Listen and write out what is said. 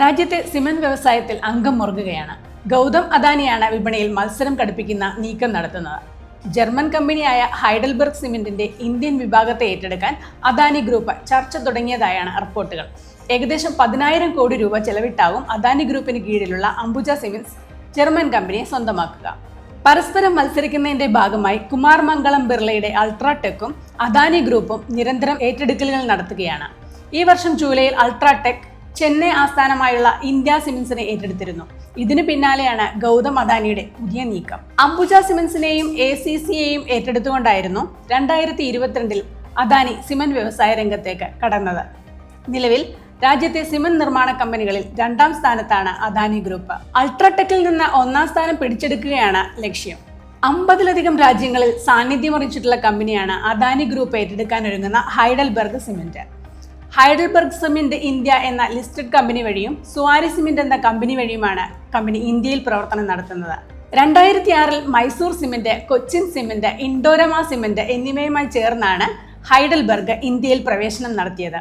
രാജ്യത്തെ സിമന്റ് വ്യവസായത്തിൽ അംഗം മുറുകുകയാണ്. ഗൗതം അദാനിയാണ് വിപണിയിൽ മത്സരം കടുപ്പിക്കുന്ന നീക്കം നടത്തുന്നത്. ജർമ്മൻ കമ്പനിയായ ഹൈഡൽബർഗ് സിമെന്റിന്റെ ഇന്ത്യൻ വിഭാഗത്തെ ഏറ്റെടുക്കാൻ അദാനി ഗ്രൂപ്പ് ചർച്ച തുടങ്ങിയതായാണ് റിപ്പോർട്ടുകൾ. ഏകദേശം പതിനായിരം കോടി രൂപ ചെലവിട്ടാവും അദാനി ഗ്രൂപ്പിന് കീഴിലുള്ള അംബുജ സിമെന്റ്സ് ജർമ്മൻ കമ്പനിയെ സ്വന്തമാക്കുക. പരസ്പരം മത്സരിക്കുന്നതിന്റെ ഭാഗമായി കുമാർ മംഗളം ബിർളയുടെ അൾട്രാടെക്കും അദാനി ഗ്രൂപ്പും നിരന്തരം ഏറ്റെടുക്കലുകൾ നടത്തുകയാണ്. ഈ വർഷം ജൂലൈയിൽ അൾട്രാടെക് ചെന്നൈ ആസ്ഥാനമായുള്ള ഇന്ത്യ സിമൻസിനെ ഏറ്റെടുത്തിരുന്നു. ഇതിന് പിന്നാലെയാണ് ഗൗതം അദാനിയുടെ പുതിയ നീക്കം. അംബുജ സിമൻസിനെയും എ സി സിയെയും ഏറ്റെടുത്തുകൊണ്ടായിരുന്നു രണ്ടായിരത്തി ഇരുപത്തിരണ്ടിൽ അദാനി സിമന്റ് വ്യവസായ രംഗത്തേക്ക് കടന്നത്. നിലവിൽ രാജ്യത്തെ സിമന്റ് നിർമ്മാണ കമ്പനികളിൽ രണ്ടാം സ്ഥാനത്താണ് അദാനി ഗ്രൂപ്പ് അൾട്രാടെക്കിൽ നിന്ന് ഒന്നാം സ്ഥാനം പിടിച്ചെടുക്കുകയാണ് ലക്ഷ്യം. അമ്പതിലധികം രാജ്യങ്ങളിൽ സാന്നിധ്യമറിയിച്ചിട്ടുള്ള കമ്പനിയാണ് അദാനി ഗ്രൂപ്പ് ഏറ്റെടുക്കാൻ ഒരുങ്ങുന്ന Heidelberg cement. Heidelberg cement India എന്ന ലിസ്റ്റഡ് കമ്പനി വഴിയും സുവാരി സിമെന്റ് എന്ന കമ്പനി വഴിയുമാണ് കമ്പനി ഇന്ത്യയിൽ പ്രവർത്തനം നടത്തുന്നത്. രണ്ടായിരത്തി ആറിൽ Mysore cement Cochin cement Indorama cement എന്നിവയുമായി ചേർന്നാണ് ഹൈഡൽബർഗ് ഇന്ത്യയിൽ പ്രവേശനം നടത്തിയത്.